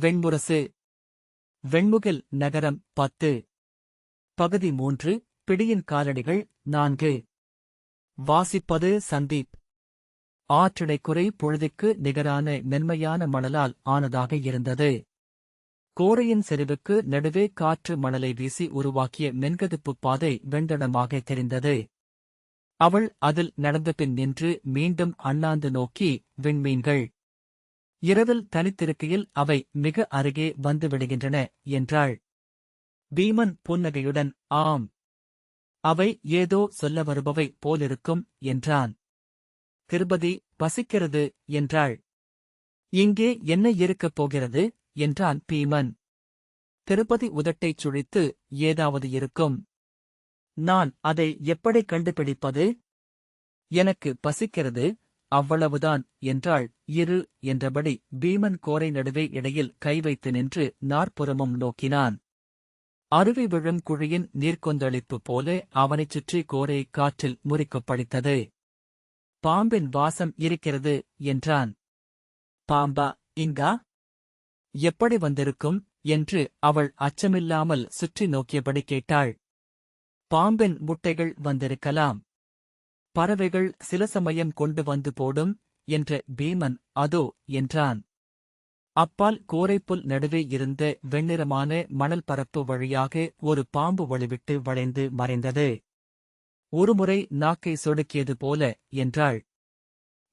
வெண்முரசு வெண்முகில் நகரம் பத்து. பகுதி மூன்று பிடியின் காலடிகள் நான்கு. வாசிப்பது சந்தீப். ஆற்றிடைக்குறை பொழுதுக்கு நிகரான மென்மையான மணலால் ஆனதாக இருந்தது. கோரையின் செறிவுக்கு நடுவே காற்று மணலை வீசி உருவாக்கிய மென்கதுப்புப் பாதை வெண்தடமாக தெரிந்தது. அவள் அதில் நடந்தபின் நின்று மீண்டும் அண்ணாந்து நோக்கி விண்மீன்கள் இரவில் தனித்திருக்கையில் அவை மிக அருகே வந்துவிடுகின்றன என்றாள். பீமன் புன்னகையுடன் ஆம். அவை ஏதோ சொல்ல வருபவை போலிருக்கும் என்றான். திருபதி பசிக்கிறது என்றாள். இங்கே என்ன இருக்கப் போகிறது? என்றான் பீமன். திருப்பதி உதட்டைச் சுழித்து ஏதாவது இருக்கும். நான் அதை எப்படி கண்டுபிடிப்பது? எனக்கு பசிக்கிறது அவ்வளவுதான் என்றாள். இரு என்றபடி பீமன் கோரை நடுவே இடையில் கை வைத்து நின்று நாற்புறமும் நோக்கினான். அருவி விழும் குழியின் நீர்க்கொந்தளிப்பு போல அவனைச் சுற்றி கோரை காற்றில் முறிக்கப்படித்தது பாம்பின் வாசம் இருக்கிறது என்றான். பாம்பா இங்கா? எப்படி வந்திருக்கும்? என்று அவள் அச்சமில்லாமல் சுற்றி நோக்கியபடி கேட்டாள். பாம்பின் முட்டைகள் வந்திருக்கலாம். பறவைகள் சில சமயம் கொண்டு வந்து போடும் என்ற பீமன் அதோ என்றான். அப்பால் கோரைப்புல் நடுவே இருந்த வெண்ணிறமான மணல் பரப்பு வழியாக ஒரு பாம்பு வழிவிட்டு வளைந்து மறைந்தது. ஒருமுறை நாக்கை சொடுக்கியது போல என்றாள்.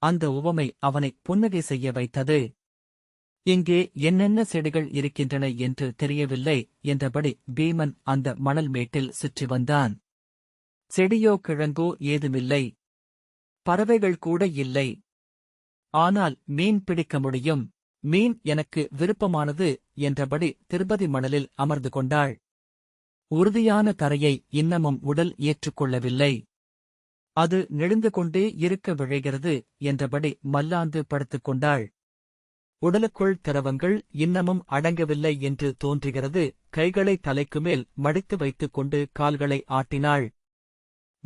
அந்த உவமை அவனை புன்னகை செய்ய வைத்தது. இங்கே என்னென்ன செடிகள் இருக்கின்றன என்று தெரியவில்லை என்றபடி பீமன் அந்த மணல் மேட்டில் சுற்றி வந்தான். செடியோ கிழங்கோ ஏதுமில்லை. பறவைகள் கூட இல்லை. ஆனால் மீன் பிடிக்க முடியும். மீன் எனக்கு விருப்பமானது என்றபடி திருப்பதி மணலில் அமர்ந்து கொண்டாள். உறுதியான தரையை இன்னமும் உடல் ஏற்றுக்கொள்ளவில்லை அது நெழுந்து கொண்டே இருக்க விழைகிறது என்றபடி மல்லாந்து படுத்துக் கொண்டாள். உடலுக்குள் திரவங்கள் இன்னமும் அடங்கவில்லை என்று தோன்றுகிறது. கைகளை தலைக்கு மேல் மடித்து வைத்துக் கொண்டு கால்களை ஆட்டினாள்.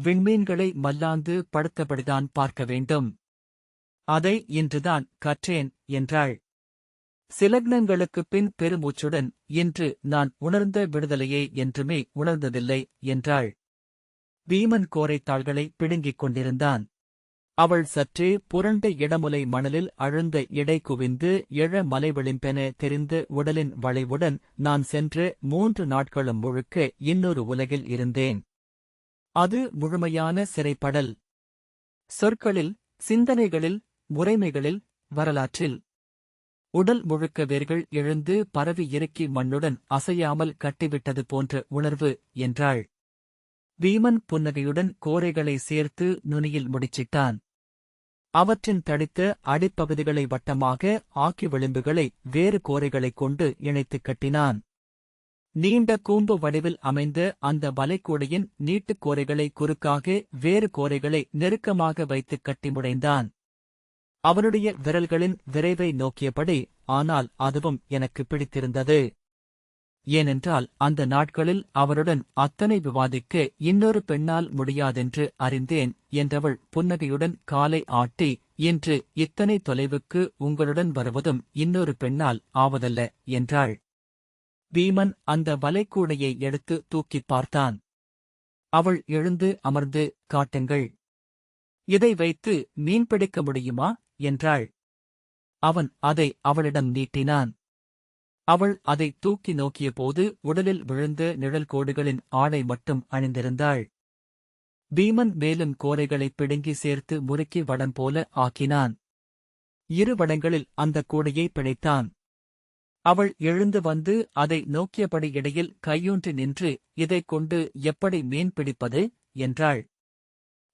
விண்மீன்களை மல்லாந்து படுத்தபடிதான் பார்க்க வேண்டும். அதை இன்றுதான் கற்றேன் என்றாள். சிலக்னங்களுக்குப் பின் பெருமூச்சுடன் இன்று நான் உணர்ந்த விடுதலையே என்றுமே உணர்ந்ததில்லை என்றாள். வீமன் கோரைத்தாள்களை பிடுங்கிக் கொண்டிருந்தான். அவள் சற்றே புரண்ட இடமுலை மணலில் அழுந்த இடை குவிந்து எழ மலைவிளிம்பென தெரிந்து உடலின் வளைவுடன் நான் சென்று மூன்று நாட்களும் முழுக்க இன்னொரு உலகில் இருந்தேன். அது முழுமையான சிறைப்படல். சொற்களில் சிந்தனைகளில் முறைமைகளில் வரலாற்றில். உடல் முழுக்க வேர்கள் எழுந்து பரவி இறுக்கி மண்ணுடன் அசையாமல் கட்டிவிட்டது போன்ற உணர்வு என்றாள். வீமன் புன்னகையுடன் கோரைகளை சேர்த்து நுனியில் முடிச்சிட்டான். அவற்றின் தடித்த அடிப்பகுதிகளை வட்டமாக ஆக்கி விளிம்புகளை வேறு கோரைகளைக் கொண்டு இணைத்துக் கட்டினான். நீண்ட கூம்பு வடிவில் அமைந்த அந்த வலைக்கூடையின் நீட்டுக் கோரைகளை குறுக்காக வேறு கோரைகளை நெருக்கமாக வைத்துக் கட்டி முடைந்தான். அவனுடைய விரல்களின் விரைவை நோக்கியபடி ஆனால் அதுவும் எனக்கு பிடித்திருந்தது. ஏனென்றால் அந்த நாட்களில் அவருடன் அத்தனை விவாதிக்க இன்னொரு பெண்ணால் முடியாதென்று அறிந்தேன் என்றவள் புன்னகையுடன் காலை ஆட்டி இன்று இத்தனை தொலைவுக்கு உங்களுடன் வருவதும் இன்னொரு பெண்ணால் ஆவதல்ல என்றாள். பீமன் அந்த வலைக்கூடையை எடுத்து தூக்கிப் பார்த்தான். அவள் எழுந்து அமர்ந்து காட்டுங்கள். இதை வைத்து மீன் பிடிக்க முடியுமா? என்றாள். அவன் அதை அவளிடம் நீட்டினான். அவள் அதை தூக்கி நோக்கியபோது உடலில் விழுந்த நிழல் கோடுகளின் ஆடை மட்டும் அணிந்திருந்தாள். பீமன் மேலும் கோரைகளைப் பிடுங்கி சேர்த்து முறுக்கி வடம் போல ஆக்கினான். இரு வடங்களில் அந்த கூடையை பிழைத்தான் அவள் எழுந்து வந்து அதை நோக்கியபடி இடையில் கையூன்றி நின்று இதைக் கொண்டு எப்படி மீன் பிடிப்பது? என்றாள்.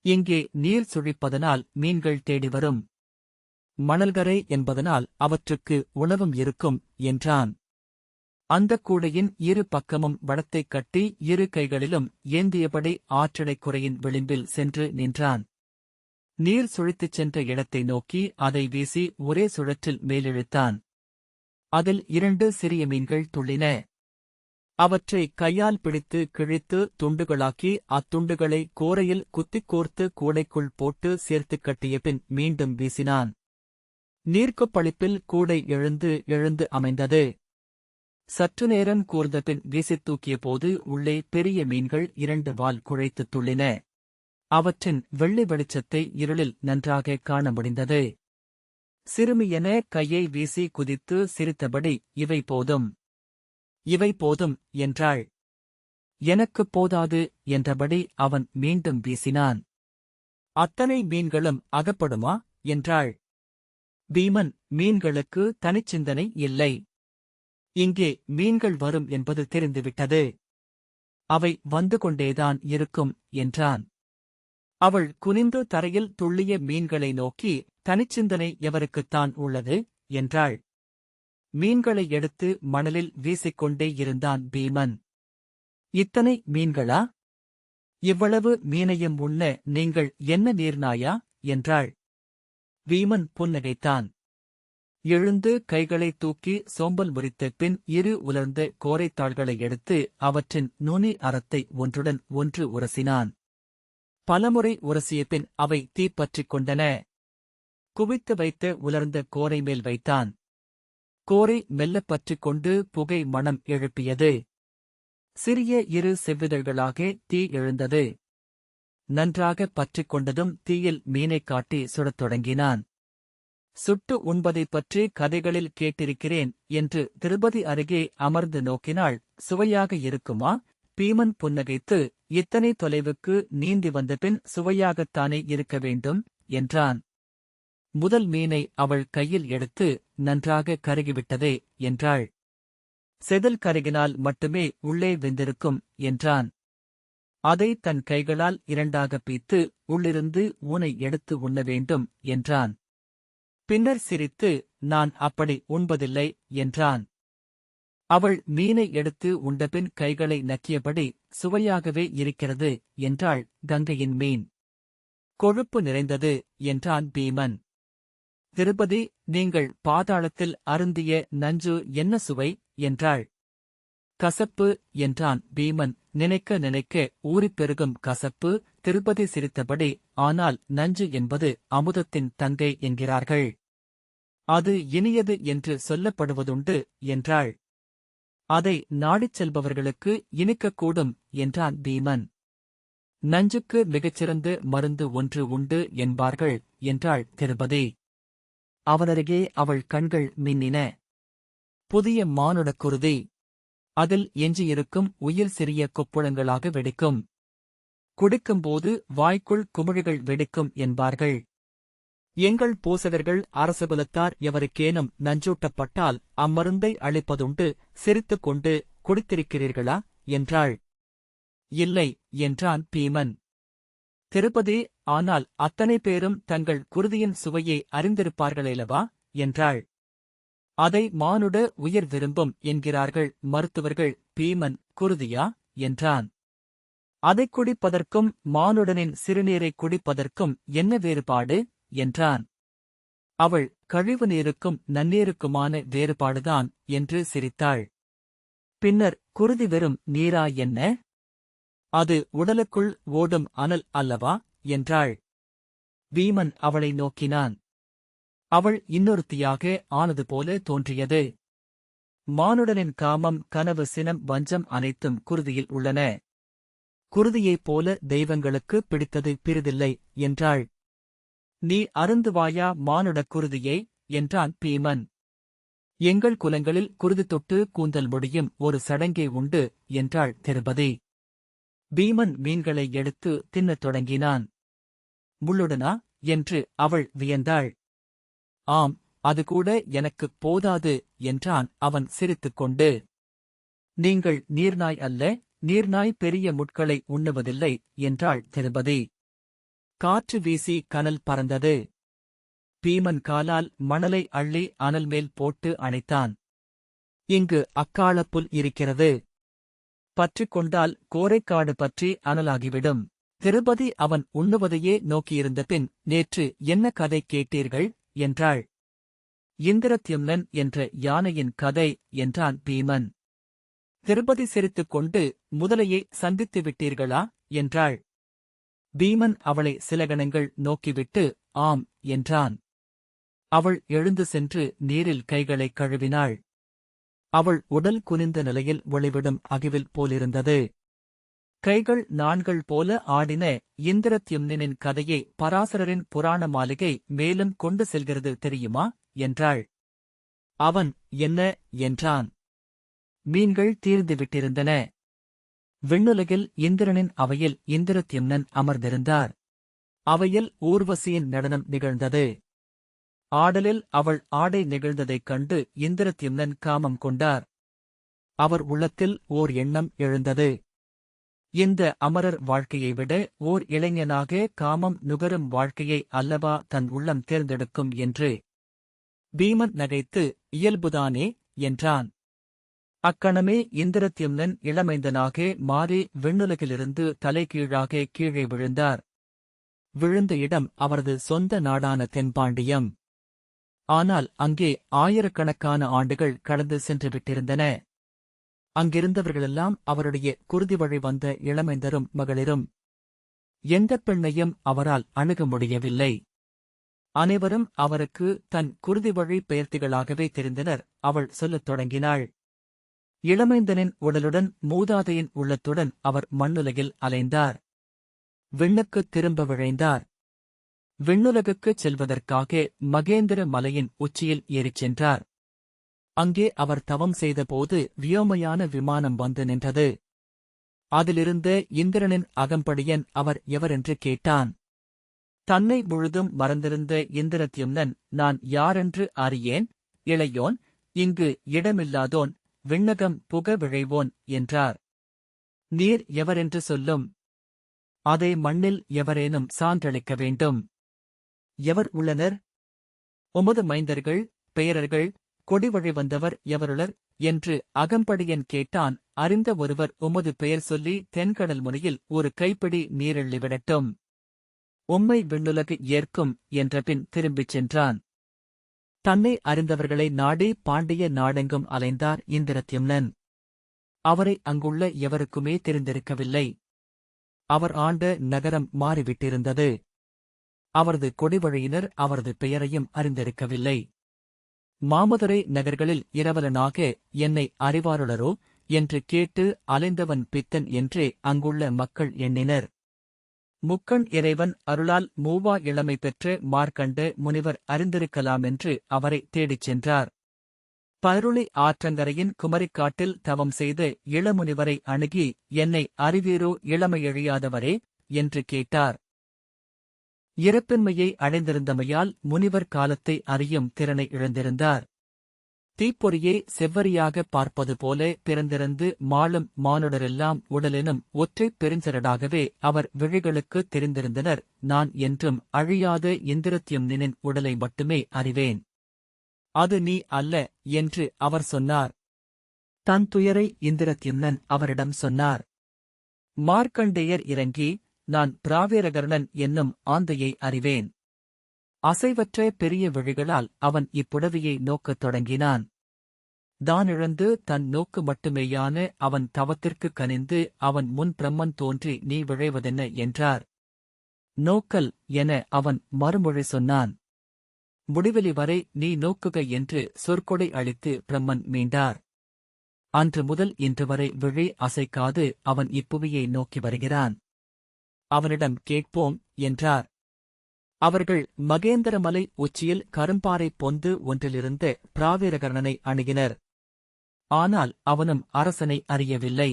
இங்கே நீர் சுழிப்பதனால் மீன்கள் தேடி வரும். மணல்கரை என்பதனால் அவற்றுக்கு உணவும் இருக்கும் என்றான். அந்தக் கூடையின் இரு பக்கமும் வடத்தைக் கட்டி இரு கைகளிலும் ஏந்தியபடி ஆற்றலைக் குறையின் விளிம்பில் சென்று நின்றான். நீர் சுழித்துச் சென்ற இடத்தை நோக்கி அதை வீசி ஒரே சுழற்றில் மேலிழுத்தான். அதில் இரண்டு சிறிய மீன்கள் துள்ளின. அவற்றை கையால் பிடித்து கிழித்து துண்டுகளாக்கி அத்துண்டுகளை கோரையில் குத்திக் கோர்த்து கூடைக்குள் போட்டு சேர்த்துக் கட்டிய பின் மீண்டும் வீசினான். நீர்க்கொப்பளிப்பில் கூடை எழுந்து எழுந்து அமைந்தது. சற்று நேரம் கூர்ந்தபின் வீசித் தூக்கிய போது உள்ளே பெரிய மீன்கள் இரண்டு வால் குழைத்துத் துள்ளின. அவற்றின் வெள்ளி வெளிச்சத்தை இருளில் நன்றாக காண முடிந்தது. சிறுமியென கையை வீசி குதித்து சிரித்தபடி இவை போதும். இவை போதும் என்றாள். எனக்குப் போதாது என்றபடி அவன் மீண்டும் வீசினான். அத்தனை மீன்களும் அகப்படுமா? என்றாள். பீமன் மீன்களுக்கு தனிச்சிந்தனை இல்லை. இங்கே மீன்கள் வரும் என்பது தெரிந்துவிட்டது. அவை வந்து கொண்டேதான் இருக்கும் என்றான். அவள் குனிந்து தரையில் துள்ளிய மீன்களை நோக்கி தனிச்சிந்தனை எவருக்குத்தான் உள்ளது? என்றாள். மீன்களை எடுத்து மணலில் வீசிக்கொண்டே இருந்தான் பீமன். இத்தனை மீன்களா? இவ்வளவு மீனையும் உண்ண நீங்கள் என்ன நீர்நாயா? என்றாள். வீமன் புன்னகைத்தான். எழுந்து கைகளை தூக்கி சோம்பல் முறித்த பின் இரு உலர்ந்த கோரைத்தாள்களை எடுத்து அவற்றின் நுனி அறத்தை ஒன்றுடன் ஒன்று உரசினான். பலமுறை உரசிய பின் அவை தீப்பற்றிக் கொண்டன. குவித்து வைத்த உலர்ந்த கோரை மேல் வைத்தான். கோரை மெல்லப் பற்றிக் கொண்டு புகை மணம் எழுப்பியது. சிறிய இரு செவ்விதழ்களாக தீ எழுந்தது. நன்றாக பற்றிக் கொண்டதும் தீயில் மீனைக் காட்டி சுடத் தொடங்கினான். சுட்டு உண்பதைப் பற்றி கதைகளில் கேட்டிருக்கிறேன் என்று திருப்பதி அருகே அமர்ந்து நோக்கினாள் சுவையாக இருக்குமா? பீமன் புன்னகைத்து இத்தனை தொலைவுக்கு நீந்தி வந்தபின் சுவையாகத்தானே இருக்க வேண்டும்? என்றான். முதல் மீனை அவள் கையில் எடுத்து நன்றாக கருகிவிட்டதே என்றாள். செதில் கருகினால் மட்டுமே உள்ளே வெந்திருக்கும் என்றான். அதை தன் கைகளால் இரண்டாக பீத்து உள்ளிருந்து ஊனை எடுத்து உண்ண வேண்டும் என்றான். பின்னர் சிரித்து நான் அப்படி உண்பதில்லை என்றான். அவள் மீனை எடுத்து உண்டபின் கைகளை நக்கியபடி சுவையாகவே இருக்கிறது என்றாள் கங்கையின் மீன். கொழுப்பு நிறைந்தது என்றான் பீமன். திருபதி நீங்கள் பாதாளத்தில் அருந்திய நஞ்சு என்ன சுவை? என்றாள். கசப்பு என்றான் பீமன். நினைக்க நினைக்க ஊறிப் பெருகும் கசப்பு திருப்பதி சிரித்தபடி ஆனால் நஞ்சு என்பது அமுதத்தின் தந்தை என்கிறார்கள். அது இனியது என்று சொல்லப்படுவதுண்டு என்றாள். அதை நாடிச் செல்பவர்களுக்கு இனிக்கக்கூடும் என்றான் பீமன். நஞ்சுக்கு மிகச்சிறந்த மருந்து ஒன்று உண்டு என்பார்கள் என்றாள் திருபதி அவனருகே அவள் கண்கள் மின்னின. புதிய மானுடக் குருதி. அதில் எஞ்சியிருக்கும் உயிர் சிறிய கொப்புளங்களாக வெடிக்கும். குடிக்கும்போது வாய்க்குள் குமிழிகள் வெடிக்கும் என்பார்கள். எங்கள் பூசகர்கள் அரசகுலத்தார் எவருக்கேனும் நஞ்சூட்டப்பட்டால் அம்மருந்தை அளிப்பதுண்டு சிரித்துக் கொண்டு குடித்திருக்கிறீர்களா? என்றாள். இல்லை என்றான் பீமன். திருப்பதி ஆனால் அத்தனை பேரும் தங்கள் குருதியின் சுவையை அறிந்திருப்பார்களேலவா? என்றாள். அதை மானுட உயிர் விரும்பும் என்கிறார்கள் மருத்துவர்கள் பீமன் குருதியா? என்றான். அதைக் குடிப்பதற்கும் மானுடனின் சிறுநீரைக் குடிப்பதற்கும் என்ன வேறுபாடு? என்றான். அவள் கழிவு நீருக்கும் நன்னீருக்குமான வேறுபாடுதான் என்று சிரித்தாள். பின்னர் குருதி வெறும் நீரா என்ன? அது உடலுக்குள் ஓடும் அனல் அல்லவா? என்றாள். வீமன் அவளை நோக்கினான். அவள் இன்னொருத்தியாக ஆனது போல தோன்றியது. மானுடனின் காமம் கனவு சினம் வஞ்சம் அனைத்தும் குருதியில் உள்ளன. குருதியைப் போல தெய்வங்களுக்கு பிடித்தது பிரிதில்லை என்றாள். நீ அருந்துவாயா மானுடக் குருதியை என்றான் பீமன். எங்கள் குலங்களில் குருதி தொட்டு கூந்தல் முடியும் ஒரு சடங்கே உண்டு என்றாள் திருபதி. பீமன் மீன்களை எடுத்து தின்னத் தொடங்கினான். முள்ளுடனா என்று அவள் வியந்தாள். ஆம் அது கூட எனக்குப் போதாது என்றான் அவன் சிரித்துக்கொண்டு. நீங்கள் நீர்நாய் அல்ல நீர்நாய் பெரிய முட்களை உண்ணுவதில்லை என்றாள் திருபதி. காற்று வீசி கனல் பறந்தது. பீமன் காலால் மணலை அள்ளி அனல் மேல் போட்டு அணைத்தான். இங்கு அக்காளப்புல் இருக்கிறது பற்றிக்கொண்டால் கோரைக்காடு பற்றி அனலாகிவிடும். திருபதி அவன் உண்ணுவதையே நோக்கியிருந்த பின் நேற்று என்ன கதை கேட்டீர்கள்? என்றாள். இந்திரத்யும்னன் என்ற யானையின் கதை என்றான் பீமன். திருபதி சிரித்துக் கொண்டு முதலையை சந்தித்து விட்டீர்களா? என்றாள். பீமன் அவளை சில கணங்கள் நோக்கிவிட்டு ஆம் என்றான். அவள் எழுந்து சென்று நீரில் கைகளைக் கழுவினாள். அவள் உடல் குனிந்த நிலையில் ஒளிவிடும் அகிவில் போலிருந்தது. கைகள் நாண்கள் போல ஆடின இந்திரத்யும்னின் கதையை பராசரரின் புராண மாளிகை மேலும் கொண்டு செல்கிறது தெரியுமா? என்றாள். அவன் என்ன என்றான்? மீன்கள் தீர்ந்துவிட்டிருந்தன விண்ணுலகில் இந்திரனின் அவையில் இந்திரத்யும்னன் அமர்ந்திருந்தார். அவையில் ஊர்வசியின் நடனம் நிகழ்ந்தது. ஆடலில் அவள் ஆடை நிகழ்ந்ததைக் கண்டு இந்திரத்யும்னன் காமம் கொண்டார். அவர் உள்ளத்தில் ஓர் எண்ணம் எழுந்தது. இந்த அமரர் வாழ்க்கையை விட ஓர் இளைஞனாக காமம் நுகரும் வாழ்க்கையை அல்லவா தன் உள்ளம் தேர்ந்தெடுக்கும் என்று பீமன் நகைத்து இயல்புதானே? என்றான். அக்கணமே இந்திரத்யும்னன் இளமைந்தனாக மாறி விண்ணுலகிலிருந்து தலைகீழாக கீழே விழுந்தார். விழுந்த இடம் அவரது சொந்த நாடான தென்பாண்டியம். ஆனால் அங்கே ஆயிரக்கணக்கான ஆண்டுகள் கடந்து சென்று விட்டிருந்தன அங்கிருந்தவர்களெல்லாம் அவருடைய குருதி வழி வந்த இளமைந்தரும் மகளிரும். எந்தப் பெண்ணையும் அவரால் அணுக முடியவில்லை. அனைவரும் அவருக்கு தன் குருதி வழி பெயர்த்திகளாகவே தெரிந்தனர். அவள் சொல்லத் தொடங்கினாள். இளமைந்தனின் உடலுடன் மூதாதையின் உள்ளத்துடன் அவர் மண்ணுலகில் அலைந்தார். விண்ணுக்குத் திரும்ப விழைந்தார். விண்ணுலகுக்குச் செல்வதற்காக மகேந்திர மலையின் உச்சியில் ஏறிச் சென்றார். அங்கே அவர் தவம் செய்தபோது வியோமயான விமானம் வந்து நின்றது. அதிலிருந்த இந்திரனின் அகம்படியன் அவர் எவரென்று கேட்டான். தன்னை முழுதும் மறந்திருந்த இந்திரத்யும்னன் நான் யாரென்று அறியேன்? இளையோன் இங்கு இடமில்லாதோன் விண்ணகம் புக விழைவோன் என்றார். நீர் எவரென்று சொல்லும்? அதை மண்ணில் எவரேனும் சான்றளிக்க வேண்டும். எவர் உள்ளனர்? உமது மைந்தர்கள் பெயரர்கள் கொடிவழி வந்தவர் எவருளர்? என்று அகம்படியன் கேட்டான். அறிந்த ஒருவர் உமது பெயர் சொல்லி தென்கடல் முனையில் ஒரு கைப்பிடி நீரெள்ளி விடட்டும். உம்மை விண்ணுலகு ஏற்கும் என்றபின் திரும்பிச் சென்றான். தன்னை அறிந்தவர்களை நாடி பாண்டிய நாடெங்கும் அலைந்தார் இந்திரத்யும்னன். அவரை அங்குள்ள எவருக்குமே தெரிந்திருக்கவில்லை. அவர் ஆண்ட நகரம் மாறிவிட்டிருந்தது. அவரது கொடிவழியினர் அவரது பெயரையும் அறிந்திருக்கவில்லை. மாமதுரை நகர்களில் இரவலனாக என்னை அறிவாருளரோ? என்று கேட்டு அலைந்தவன் பித்தன் என்றே அங்குள்ள மக்கள் எண்ணினர். முக்கண் இறைவன் அருளால் மூவா இளமை பெற்று மார்க்கண்ட முனிவர் அறிந்திருக்கலாம் என்று அவரை தேடிச் சென்றார். பருளி ஆற்றங்கரையின் குமரிக்காட்டில் தவம் செய்து இளமுனிவரை அணுகி என்னை அறிவீரோ? இளமையழியாதவரே என்று கேட்டார். இறப்பின்மையை அடைந்திருந்தமையால் முனிவர் காலத்தை அறியும் திறனை இழந்திருந்தார். தீப்பொறியை செவ்வரியாக பார்ப்பது போல பிறந்திருந்து மாளும் மானுடரெல்லாம் உடலினும் ஒற்றைப் பெருஞ்சரடாகவே அவர் விழிகளுக்கு தெரிந்திருந்தனர். நான் என்றும் அழியாத இந்திரத்யும்னின் உடலை மட்டுமே அறிவேன். அது நீ அல்ல என்று அவர் சொன்னார். தன் துயரை இந்திரத்யும்னன் அவரிடம் சொன்னார். மார்க்கண்டேயர் இறங்கி நான் பிராவேரகர்ணன் என்னும் ஆந்தையை அறிவேன். அசைவற்ற பெரிய விழிகளால் அவன் இப்புடவியை நோக்கத் தொடங்கினான். தானிழந்து தன் நோக்கு மட்டுமேயான அவன் தவத்திற்கு கனிந்து அவன் முன் பிரம்மன் தோன்றி நீ விழைவதென்ன? என்றார். நோக்கல் என அவன் மறுமொழி சொன்னான். முடிவெளி வரை நீ நோக்குக என்று சொற்கொடை அளித்து பிரம்மன் மீண்டார். அன்று முதல் இன்று வரை விழி அசைக்காது அவன் இப்புவியை நோக்கி வருகிறான். அவனிடம் கேட்போம் என்றார். அவர்கள் மகேந்திரமலை உச்சியில் கரும்பாறை பொந்து ஒன்றிலிருந்து பிராவீரகர்ணனை அணுகினர். ஆனால் அவனும் அரசனை அறியவில்லை.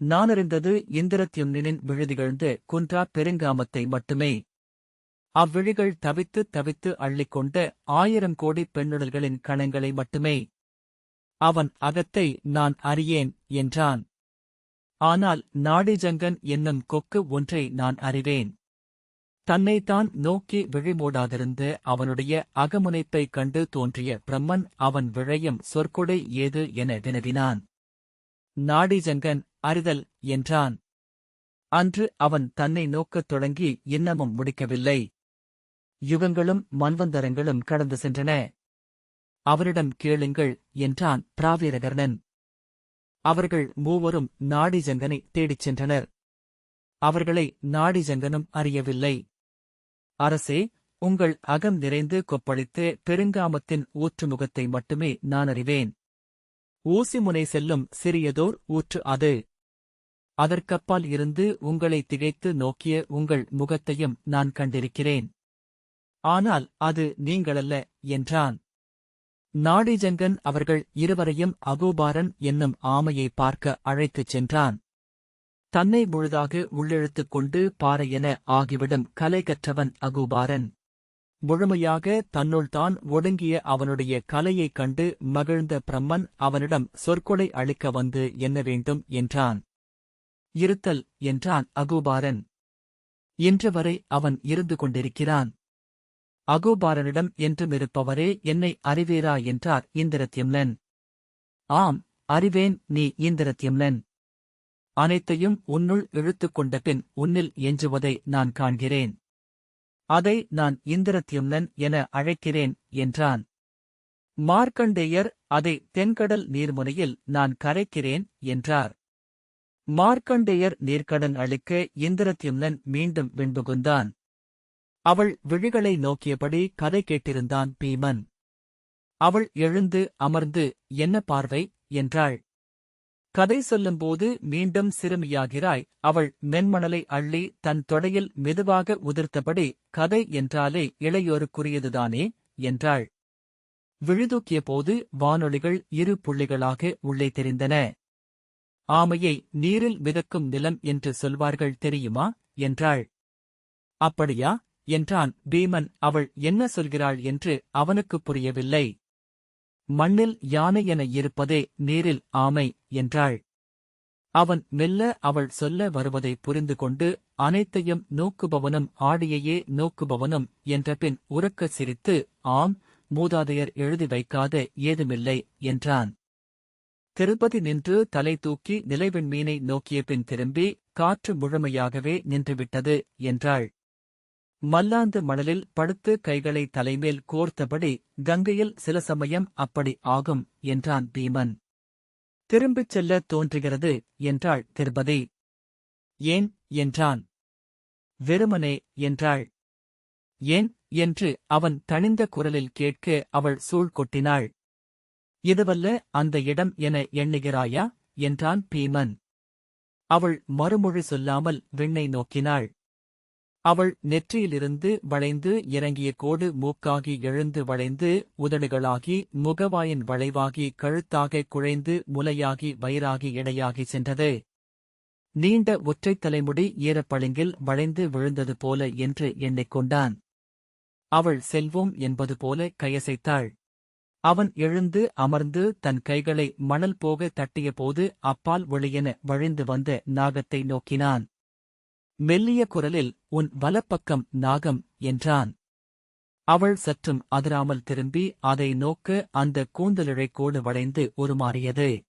நானறிந்தது இந்திரத்யும்னின் விழுதிகழ்ந்து குன்றா பெருங்காமத்தை மட்டுமே. அவ்விழிகள் தவித்து தவித்து அள்ளிக்கொண்ட ஆயிரம் கோடி பெண்ணுடல்களின் கணங்களை மட்டுமே. அவன் அகத்தை நான் அறியேன் என்றான். ஆனால் நாடிஜங்கன் என்னும் கொக்கு ஒன்றை நான் அறிவேன். தன்னைத்தான் நோக்கி விழிமூடாதிருந்த அவனுடைய அகமுனைப்பைக் கண்டு தோன்றிய பிரம்மன் அவன் விழையும் சொற்கொடை ஏது என வினவினான். நாடிஜங்கன் அறிதல் என்றான். அன்று அவன் தன்னை நோக்கத் தொடங்கி இன்னமும் முடிக்கவில்லை. யுகங்களும் மன்வந்தரங்களும் கடந்து சென்றன. அவரிடம் கேளுங்கள் என்றான் பிராவீரகர்ணன். அவர்கள் மூவரும் நாடிஜங்கனை தேடிச் சென்றனர். அவர்களை நாடிஜங்கனும் அறியவில்லை. அரசே உங்கள் அகம் நிறைந்து கொப்பளித்து பெருங்காமத்தின் ஊற்றுமுகத்தை மட்டுமே நான் அறிவேன். ஊசிமுனை செல்லும் சிறியதோர் ஊற்று அது. அதற்கப்பால் இருந்து உங்களை திகைத்து நோக்கிய உங்கள் முகத்தையும் நான் கண்டிருக்கிறேன். ஆனால் அது நீங்களல்ல என்றான். நாடிஜங்கன் அவர்கள் இருவரையும் அகோபாரன் என்னும் ஆமையை பார்க்க அழைத்துச் சென்றான். தன்னை முழுதாக உள்ளிழுத்துக் கொண்டு பாறையென ஆகிவிடும் கலை கற்றவன் அகோபாரன். முழுமையாக தன்னுள் தான் ஒடுங்கிய அவனுடைய கலையைக் கண்டு மகிழ்ந்த பிரம்மன் அவனிடம் சொற்கொலை அளிக்க வந்து என்ன வேண்டும் என்றான். இருத்தல் என்றான் அகோபாரன். இன்று வரை அவன் இருந்து கொண்டிருக்கிறான். அகோபாரனிடம் என்றுமிருப்பவரே என்னை அறிவீரா என்றார் இந்திரத்யம்லன். ஆம் அறிவேன் நீ இந்திரத்யம்லன். அனைத்தையும் உன்னுள் இழுத்துக் கொண்ட பின் உன்னில் எஞ்சுவதை நான் காண்கிறேன். அதை நான் இந்திரத்யும்னன் என அழைக்கிறேன் என்றான். மார்க்கண்டேயர் அதை தென்கடல் நீர்முனையில் நான் கரைக்கிறேன் என்றார். மார்க்கண்டேயர் நீர்க்கடன் அளிக்க இந்திரத்யும்னன் மீண்டும் விண்புகுந்தான். அவள் விழிகளை நோக்கியபடி கதை கேட்டிருந்தான் பீமன். அவள் எழுந்து அமர்ந்து என்ன பார்வை? என்றாள். கதை சொல்லும்போது மீண்டும் சிறுமியாகிறாய். அவள் மென்மணலை அள்ளி தன் தொடையில் மெதுவாக உதிர்த்தபடி கதை என்றாலே இளையோருக்குரியதுதானே? என்றாள். விழுதூக்கிய போது வானொலிகள் இரு புள்ளிகளாக உள்ளே தெரிந்தன. ஆமையை நீரில் மிதக்கும் நிலம் என்று சொல்வார்கள் தெரியுமா? என்றாள். அப்படியா? என்றான் பீமன். அவள் என்ன சொல்கிறாள் என்று அவனுக்குப் புரியவில்லை. மண்ணில் யானை என இருப்பதே நீரில் ஆமை என்றாள். அவன் மெல்ல அவள் சொல்ல வருவதை புரிந்து கொண்டு அனைத்தையும் நோக்குபவனும் ஆடியையே நோக்குபவனும் என்ற பின் சிரித்து ஆம் மூதாதையர் எழுதி வைக்காத ஏதுமில்லை என்றான். திருப்பதி நின்று தலை தூக்கி நிலைவெண்மீனை நோக்கிய பின் திரும்பி காற்று முழுமையாகவே நின்றுவிட்டது என்றாள். மல்லாந்து மணலில் படுத்து கைகளை தலைமேல் கோர்த்தபடி கங்கையில் சில சமயம் அப்படி ஆகும் என்றான் பீமன். திரும்பிச் செல்ல தோன்றுகிறது என்றாள் திருபதி. ஏன் என்றான். வெறுமனே என்றாள். ஏன் என்று அவன் தணிந்த குரலில் கேட்க அவள் சூழ் கொட்டினாள். இதுவல்ல அந்த இடம் என எண்ணுகிறாயா? என்றான் பீமன். அவள் மறுமொழி சொல்லாமல் விண்ணை நோக்கினாள். அவள் நெற்றியிலிருந்து வளைந்து இறங்கிய கோடு மூக்காகி எழுந்து வளைந்து உதடுகளாகி முகவாயின் வளைவாகி கழுத்தாக குழைந்து முலையாகி வயிறாகி இடையாகி சென்றது. நீண்ட ஒற்றைத் தலைமுடி ஈரப்பளிங்கில் வளைந்து விழுந்தது போல என்று எண்ணிக்கொண்டான் அவள் செல்வோம் என்பது போல கையசைத்தாள். அவன் எழுந்து அமர்ந்து தன் கைகளை மணல் போக தட்டியபோது அப்பால் ஒளியென வழிந்து வந்த நாகத்தை நோக்கினான். மெல்லிய குரலில் உன் வலப்பக்கம் நாகம் என்றான். அவள் சற்றும் அதிராமல் திரும்பி அதை நோக்க அந்த கூந்தலிழைக்கோடு வளைந்து உருமாறியது.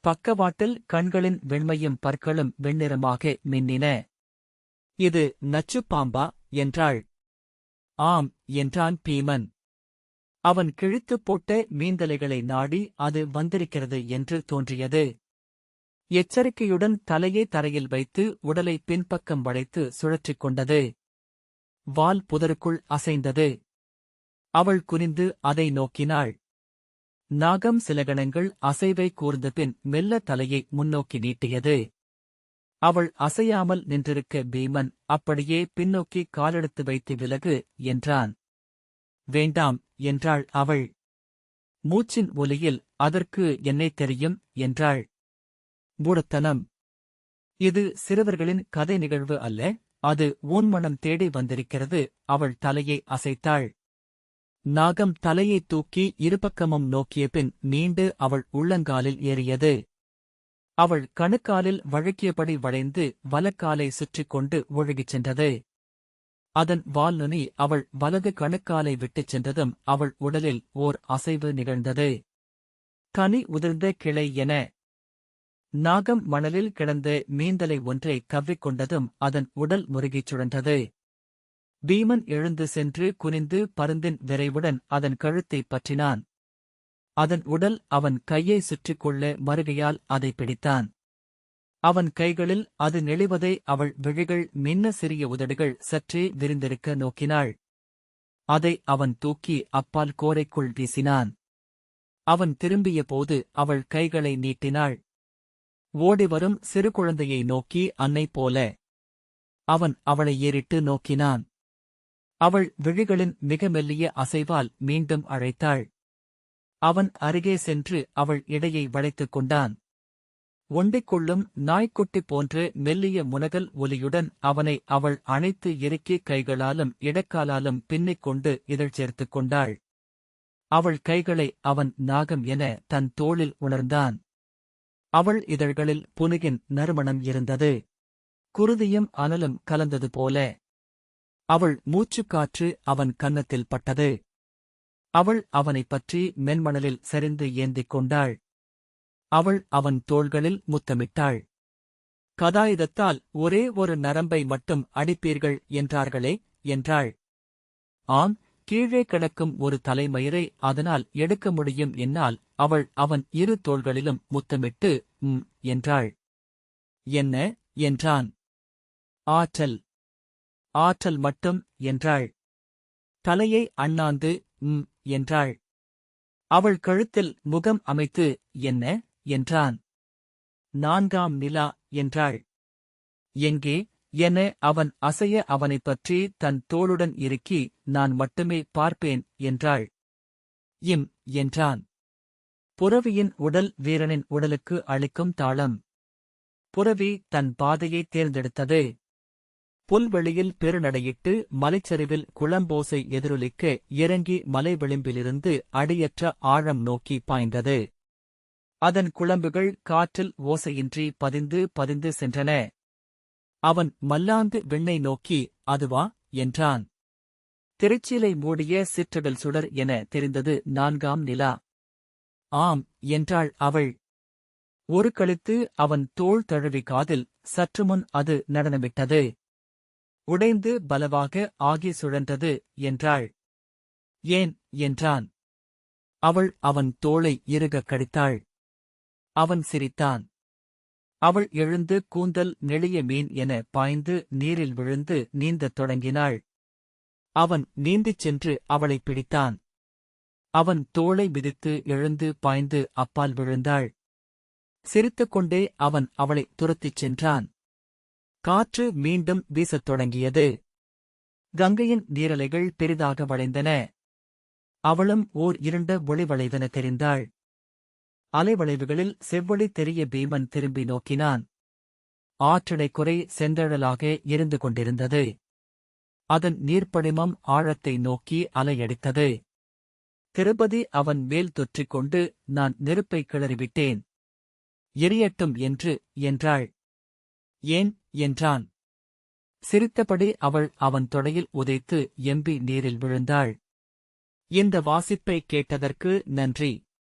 பக்கவாட்டில் கண்களின் வெண்மையும் பற்களும் வெண்ணிறமாக மின்னின. இது நச்சுப்பாம்பா என்றாள். ஆம் என்றான் பீமன். அவன் கிழித்துப் போட்ட மீந்தலைகளை நாடி அது வந்திருக்கிறது என்று தோன்றியது. எச்சரிக்கையுடன் தலையை தரையில் வைத்து உடலை பின்பக்கம் வளைத்து சுழற்றிக் கொண்டது. வால் புதருக்குள் அசைந்தது. அவள் குனிந்து அதை நோக்கினாள். நாகம் சில கணங்கள் அசைவை கூர்ந்த பின் மெல்ல தலையை முன்னோக்கி நீட்டியது. அவள் அசையாமல் நின்றிருக்க பீமன் அப்படியே பின்னோக்கி காலெடுத்து வைத்து விலகு என்றான். வேண்டாம் என்றாள் அவள். மூச்சின் ஒலியில் அதற்கு என்னை தெரியும் என்றாள். மூடத்தனம். இது சிறுவர்களின் கதை நிகழ்வு அல்ல அது ஊன்மணம் தேடி வந்திருக்கிறது அவள் தலையை அசைத்தாள். நாகம் தலையை தூக்கி இருபக்கமும் நோக்கிய பின் மீண்டு அவள் உள்ளங்காலில் ஏறியது. அவள் கணுக்காலில் வழுக்கியபடி வளைந்து வலக்காலை சுற்றிக் கொண்டு ஒழுகிச் சென்றது. அதன் வால்நுனி அவள் வலது கணுக்காலை விட்டுச் சென்றதும் அவள் உடலில் ஓர் அசைவு நிகழ்ந்தது. கனி உதிர்ந்த கிளை என நாகம் மணலில் கிடந்த மீந்தலை ஒன்றை கவ்விக்கொண்டதும் அதன் உடல் முருகிச் சுழன்றது. பீமன் எழுந்து சென்று குனிந்து பருந்தின் விரைவுடன் அதன் கழுத்தைப் பற்றினான். அதன் உடல் அவன் கையை சுற்றிக் கொள்ள மறுகையால் அதை பிடித்தான். அவன் கைகளில் அது நெளிவதை அவள் விழிகள் மின்ன சிறிய உதடுகள் சற்றே விரிந்திருக்க நோக்கினாள். அதை அவன் தூக்கி அப்பால் கோரைக்குள் வீசினான். அவன் திரும்பிய போது அவள் கைகளை நீட்டினாள். ஓடிவரும் சிறு குழந்தையை நோக்கி அன்னை போல. அவன் அவளை ஏறிட்டு நோக்கினான். அவள் விழிகளின் மிக மெல்லிய அசைவால் மீண்டும் அழைத்தாள். அவன் அருகே சென்று அவள் இடையை வளைத்துக் கொண்டான். ஒண்டிக்கொள்ளும் நாய்க்குட்டி போன்று மெல்லிய முனகல் ஒலியுடன் அவனை அவள் அணைத்து இறுக்கி கைகளாலும் இடக்காலாலும் பின்னிக் கொண்டு இதழ் சேர்த்துக் கொண்டாள். அவள் கைகளை அவன் நாகம் என தன் தோளில் உணர்ந்தான். அவள் இதழ்களில் புனுகின் நறுமணம் இருந்தது. குருதியும் அனலும் கலந்தது போல. அவள் மூச்சுக்காற்று அவன் கன்னத்தில் பட்டது. அவள் அவனைப் பற்றி மென்மணலில் சரிந்து ஏந்திக் கொண்டாள். அவள் அவன் தோள்களில் முத்தமிட்டாள். கதாயுதத்தால் ஒரே ஒரு நரம்பை மட்டும் அடிப்பீர்கள் என்றார்களே என்றாள். ஆம் கீழே கிடக்கும் ஒரு தலைமயிரை அதனால் எடுக்க முடியும் என்னால் அவள் அவன் இரு தோள்களிலும் முத்தமிட்டு ம் என்றாள். என்ன? என்றான். ஆற்றல். ஆற்றல் மட்டும் என்றாள். தலையை அண்ணாந்து ம் என்றாள். அவள் கழுத்தில் முகம் அமைத்து என்ன? என்றான். நான்காம் நிலா என்றாள். எங்கே? என அவன் அசைய அவனைப் பற்றி தன் தோளுடன் இறுக்கி நான் மட்டுமே பார்ப்பேன் என்றாள். இம் என்றான். புரவியின் உடல் வீரனின் உடலுக்கு அளிக்கும் தாளம். புரவி தன் பாதையை தேர்ந்தெடுத்தது. புல்வெளியில் பெருநடையிட்டு மலைச்சரிவில் குளம்போசை எதிரொலிக்க இறங்கி மலை விளிம்பிலிருந்து அடியற்ற ஆழம் நோக்கி பாய்ந்தது. அதன் குளம்புகள் காற்றில் ஓசையின்றி பதிந்து பதிந்து சென்றன. அவன் மல்லாந்து விண்ணை நோக்கி அதுவா? என்றான். திருச்சிலை மூடிய சிற்றடல் சுடர் என தெரிந்தது நான்காம் நிலா. ஆம் என்றாள் அவள். ஒரு கழுத்து அவன் தோள் தழுவி காதில் சற்றுமுன் அது நடனமிட்டது. உடைந்து பலவாக ஆகி சுழன்றது என்றாள். ஏன்? என்றான். அவள் அவன் தோளை இறுகக் கடித்தாள். அவன் சிரித்தான். அவள் எழுந்து கூந்தல் நெளிய மீன் என பாய்ந்து நீரில் விழுந்து நீந்தத் தொடங்கினாள். அவன் நீந்திச் சென்று அவளை பிடித்தான். அவன் தோளை மிதித்து எழுந்து பாய்ந்து அப்பால் விழுந்தாள். சிரித்துக் கொண்டே அவன் அவளை துரத்திச் சென்றான். காற்று மீண்டும் வீசத் தொடங்கியது. கங்கையின் நீரலைகள் பெரிதாக வளைந்தன. அவளும் ஓர் இருண்ட ஒளிவளைவென தெரிந்தாள். அலைவளைவுகளில் செவ்வொளி தெரிய பீமன் திரும்பி நோக்கினான். ஆற்றடை குறை செந்தழலாக இருந்து கொண்டிருந்தது. அதன் நீர்ப்படிமம் ஆழத்தை நோக்கி அலையடித்தது. திருபதி அவன் மேல் தொற்றிக் கொண்டு நான் நெருப்பை கிளறிவிட்டேன். எரியட்டும் என்று என்றாள். ஏன் என்றான். சிரித்தபடி அவள் அவன் தொடையில் உதைத்து எம்பி நீரில் விழுந்தாள். இந்த வாசிப்பை கேட்டதற்கு நன்றி.